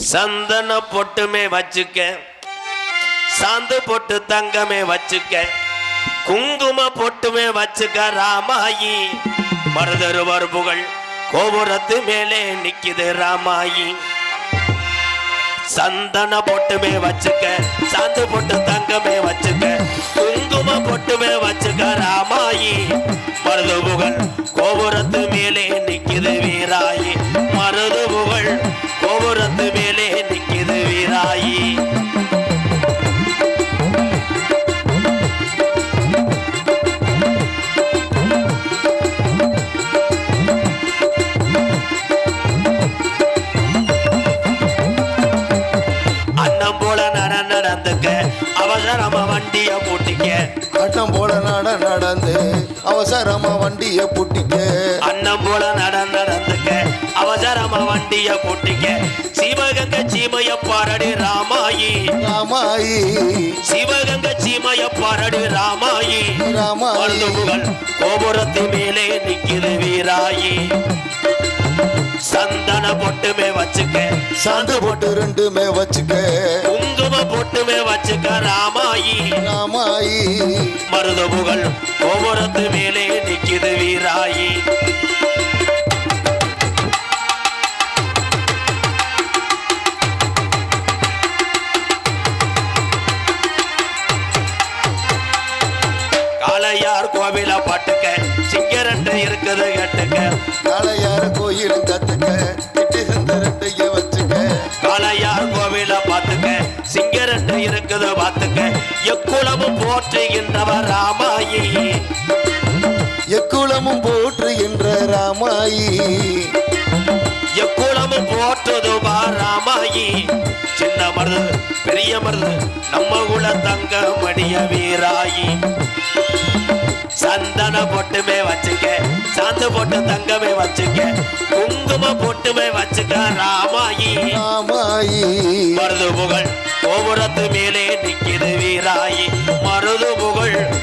சந்தன பொட்டுமே வச்சுக்க. சாந்து பொட்டு தங்கமே வச்சுக்க. குங்கும பொட்டுமே வச்சுக்க ராமாயி. மருதருவர் புகழ் கோபுரத்து மேலே நிக்குது ராமாயி. சந்தன பொட்டுமே வச்சுக்க. சாந்து பொட்டு தங்கமே வச்சுக்க. குங்கும பொட்டுமே வச்சுக்க ராமாயி. மருது புகழ் கோபுரத்து மேலே நிக்குது வீராயி. மருது புகழ் கோபுரத்து அவசரமா வண்டிய பூட்டிக்க. ஆட்டம் போல நட நடந்து அவசரமா வண்டிய பூட்டிக்க. அண்ணன் போல நட நடந்துக்க அவசரமா வண்டிய பூட்டிக்க. சிவகங்க சீமைய பாரடி ராமாயி. ராமாயி. சிவகங்க சீமைய பாரடி ராமாயி. ராமாயி கோபுரத்து மேலே நிக்குது வீராயி. சந்தன பொட்டுமே வச்சுக்க சாந்து போட்டு ரெண்டுமே வச்சுக்க. குங்கும பொட்டுமே வச்சுக்க ராமாயி. ராமாயி. மருதபுகள் கோபுரத்து மேலே நிக்குது வீராயி. காளையார் கோவில பாட்டுக்க சிங்கரண்டு இருக்குது கேட்டுக்க. காளையார கோயிலும் கத்துக்க கிட்டி சந்த ரெண்டைய வச்சுக்க காளையார் கோவில பாத்துக்க சிங்கரண்டு இருக்குது பாத்துக்க எக்குளமும் போற்றுகின்றவர் ராமாயி. எக்குளமும் போற்றுகின்ற ராமாயி. எக்குளமும் போற்றுதுவா ராமாயி. சின்ன மருது பெரிய மருது நம்ம குல தங்க மடிய வீராயி. சந்தன பொட்டுமே வச்சுக்க சாந்து பொட்டு தங்கமே வச்சுக்க கூட்டுமை வச்சுக்க ராமாயி. ராமாயி. மருது புகழ் கோபுரத்து மேலே நிக்கிது வீராயி. மருது புகழ்